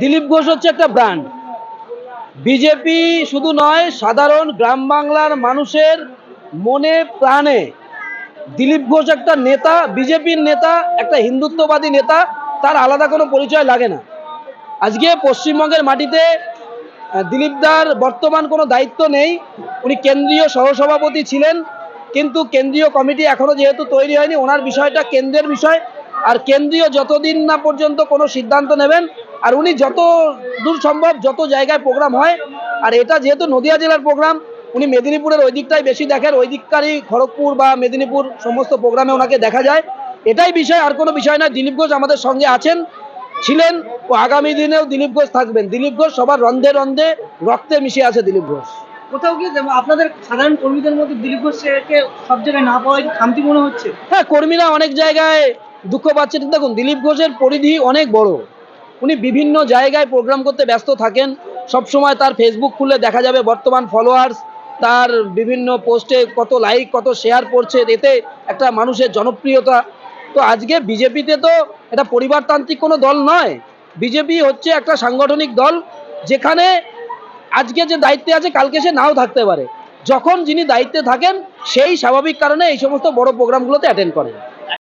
দিলীপ ঘোষ হচ্ছে একটা brand. BJP শুধু নয় সাধারণ গ্রাম বাংলার মানুষের মনে প্রাণে দিলীপ ঘোষ একটা নেতা বিজেপির নেতা একটা হিন্দুত্ববাদী নেতা তার আলাদা কোনো পরিচয় লাগে না। আজকে পশ্চিমবঙ্গের মাটিতে আহ, দিলীপদার বর্তমান কোনো দায়িত্ব নেই। উনি কেন্দ্রীয় সহসভাপতি ছিলেন কিন্তু কেন্দ্রীয় কমিটি এখনও যেহেতু তৈরি হয়নি ওনার বিষয়টা কেন্দ্রের বিষয়। আর কেন্দ্রীয় যতদিন না পর্যন্ত কোনো সিদ্ধান্ত নেবেন আর উনি যত দূর সম্ভব যত জায়গায় প্রোগ্রাম হয় আর এটা যেহেতু নদিয়া জেলার প্রোগ্রাম উনি মেদিনীপুরের ওই দিকটাই বেশি দেখেন। ওই দিককারই খড়গপুর বা মেদিনীপুর সমস্ত প্রোগ্রামে ওনাকে দেখা যায়। এটাই বিষয় আর কোনো বিষয় না দিলীপ ঘোষ আমাদের সঙ্গে আছেন ছিলেন ও আগামী দিনেও দিলীপ ঘোষ থাকবেন। দিলীপ ঘোষ সবার রন্ধে রন্ধে রক্তে মিশে আছে দিলীপ ঘোষ। কোথাও কি যেমন আপনাদের সাধারণ কর্মীদের মধ্যে দিলীপ ঘোষকে সব জায়গায় না পাওয়ায় খামতি মনে হচ্ছে? হ্যাঁ কর্মীরা অনেক জায়গায় দুঃখ পাচ্ছে। দেখুন দিলীপ ঘোষের পরিধি অনেক বড়। উনি বিভিন্ন জায়গায় প্রোগ্রাম করতে ব্যস্ত থাকেন। সব সময় তার ফেসবুক খুললে দেখা যাবে বর্তমান ফলোয়ার্স তার বিভিন্ন পোস্টে কত লাইক কত শেয়ার পড়ছে এতে একটা মানুষের জনপ্রিয়তা। তো আজকে বিজেপিতে তো এটা পরিবারতান্ত্রিক কোনো দল নয়। বিজেপি হচ্ছে একটা সাংগঠনিক দল, যেখানে আজকে যে দায়িত্বে আছে, কালকে সে নাও থাকতে পারে। যখন যিনি দায়িত্বে থাকেন, সেই স্বাভাবিক কারণে এই সমস্ত বড় প্রোগ্রামগুলোতে অ্যাটেন্ড করেন।